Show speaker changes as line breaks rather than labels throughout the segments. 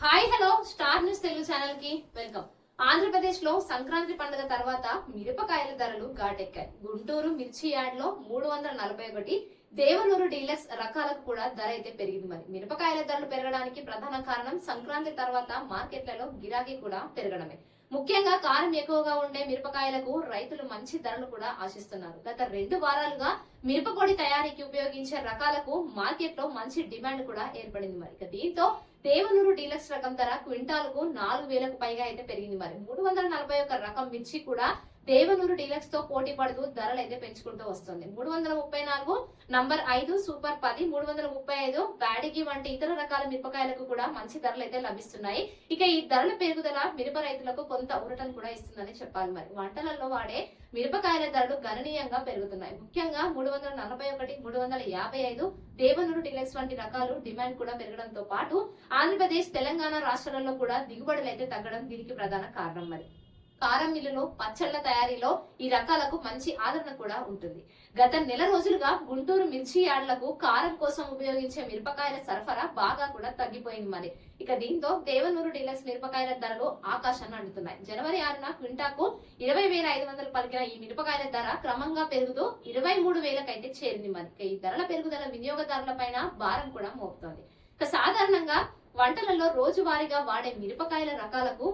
Hi hello star news Telugu ఛానల్కి welcome ఆంధ్రప్రదేశ్లో సంక్రాంతి పండుగ తర్వాత మిరపకాయల ధరలు ఘాటెక్కాయి. గుంటూరు మిర్చి యార్డ్లో మూడు వందల నలభై ఒకటి. దేవనూరు డీలక్స్ రకాలకు కూడా ధర అయితే పెరిగింది మరి. మిరపకాయల ధరలు పెరగడానికి ప్రధాన కారణం సంక్రాంతి తర్వాత మార్కెట్లలో గిరాకీ కూడా పెరగడమే. ముఖ్యంగా కారం ఎక్కువగా ఉండే మిరపకాయలకు రైతులు మంచి ధరలు కూడా ఆశిస్తున్నారు. గత రెండు వారాలుగా మిరపపొడి తయారీకి ఉపయోగించే రకాలకు మార్కెట్లో మంచి డిమాండ్ కూడా ఏర్పడింది మరి. దీంతో దేవనూరు డీలక్స్ రకం ధర క్వింటాల్కు నాలుగు వేలకు పైగా అయితే పెరిగింది మరి. మూడు వందల నలభై ఒక్క రకం మిర్చి కూడా దేవనూరు డీలక్స్తో పోటీ పడుతూ ధరలు అయితే పెంచుకుంటూ వస్తుంది. మూడు వందల ముప్పై నాలుగు నంబర్ ఐదు సూపర్ పది మూడు వందల ముప్పై ఐదు బ్యాడిగి వంటి ఇతర రకాల మిరపకాయలకు కూడా మంచి ధరలు అయితే లభిస్తున్నాయి. ఇక ఈ ధరల పెరుగుదల మిరప రైతులకు కొంత ఊరటం కూడా ఇస్తుందని చెప్పాలి మరి. వంటలలో వాడే మిరపకాయల ధరలు గణనీయంగా పెరుగుతున్నాయి. ముఖ్యంగా మూడు వందల నలభై ఒకటి మూడు వందల యాభై ఐదు దేవనూరు డిలక్స్ వంటి రకాలు డిమాండ్ కూడా పెరగడంతో పాటు ఆంధ్రప్రదేశ్ తెలంగాణ రాష్ట్రాలలో కూడా దిగుబడులు అయితే తగ్గడం దీనికి ప్రధాన కారణం మరి. కారం మిల్లులు పచ్చళ్ళ తయారీలో ఈ రకాలకు మంచి ఆదరణ కూడా ఉంటుంది. గత నెల రోజులుగా గుంటూరు మిర్చి యార్డులకు కారం కోసం ఉపయోగించే మిరపకాయల సరఫరా బాగా కూడా తగ్గిపోయింది మరి. ఇక దీంతో దేవనూరు డీలక్స్ మిరపకాయల ధరలు ఆకాశాన్ని అంటున్నాయి జనవరి ఆరున క్వింటాకు ఇరవై వేల ఐదు వందలు పలికిన ఈ మిరపకాయల ధర క్రమంగా పెరుగుతూ ఇరవై మూడు వేలకైతే చేరింది మరి. ఈ ధరల పెరుగుదల వినియోగదారుల పైన భారం కూడా మోపుతోంది. ఇక సాధారణంగా వంటలలో రోజువారీగా వాడే మిరపకాయల రకాలకు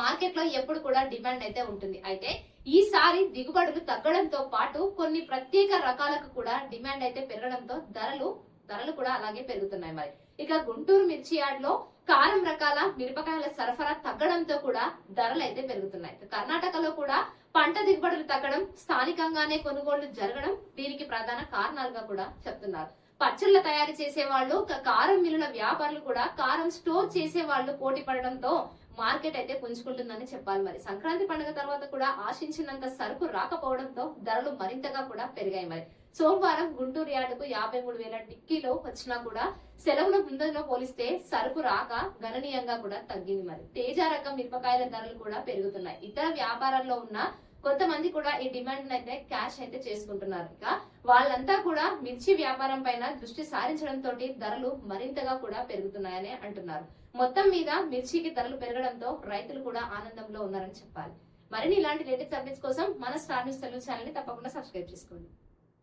మార్కెట్లో ఎప్పుడు కూడా డిమాండ్ అయితే ఉంటుంది. అయితే ఈసారి దిగుబడులు తగ్గడంతో పాటు కొన్ని ప్రత్యేక రకాలకు కూడా డిమాండ్ అయితే పెరగడంతో ధరలు ధరలు కూడా అలాగే పెరుగుతున్నాయి మరి. ఇక గుంటూరు మిర్చి యార్డ్లో కారం రకాల మిరపకాయల సరఫరా తగ్గడంతో కూడా ధరలు అయితే పెరుగుతున్నాయి. కర్ణాటకలో కూడా పంట దిగుబడులు తగ్గడం స్థానికంగానే కొనుగోళ్ళు జరగడం దీనికి ప్రధాన కారణాలుగా కూడా చెప్తున్నారు. పచ్చళ్ళ తయారు చేసే వాళ్ళు కారం మిల్లుల వ్యాపారులు కూడా కారం స్టోర్ చేసే వాళ్ళు పోటీ పడడంతో మార్కెట్ అయితే పుంజుకుంటుందని చెప్పాలి మరి. సంక్రాంతి పండుగ తర్వాత కూడా ఆశించినంత సరుకు రాకపోవడంతో ధరలు మరింతగా కూడా పెరిగాయి మరి. సోమవారం గుంటూరు యార్డుకు యాభై మూడు వేల డిక్కీలో వచ్చినా కూడా సెలవుల ముందులో పోలిస్తే సరుకు రాక గణనీయంగా కూడా తగ్గింది మరి. తేజ రకం మిరపకాయల ధరలు కూడా పెరుగుతున్నాయి. ఇతర వ్యాపారాల్లో ఉన్న కొంతమంది కూడా ఈ డిమాండ్ అయితే క్యాష్ అయితే చేసుకుంటున్నారు. ఇక వాళ్ళంతా కూడా మిర్చి వ్యాపారం పైన దృష్టి సారించడంతో ధరలు మరింతగా కూడా పెరుగుతున్నాయని అంటున్నారు. మొత్తం మీద మిర్చికి ధరలు పెరగడంతో రైతులు కూడా ఆనందంలో ఉన్నారని చెప్పాలి. మరిన్ని ఇలాంటి లేటెస్ట్ అప్డేట్స్ కోసం మన స్టార్ న్యూస్ తెలుగు ఛానల్ని తప్పకుండా సబ్స్క్రైబ్ చేసుకోండి.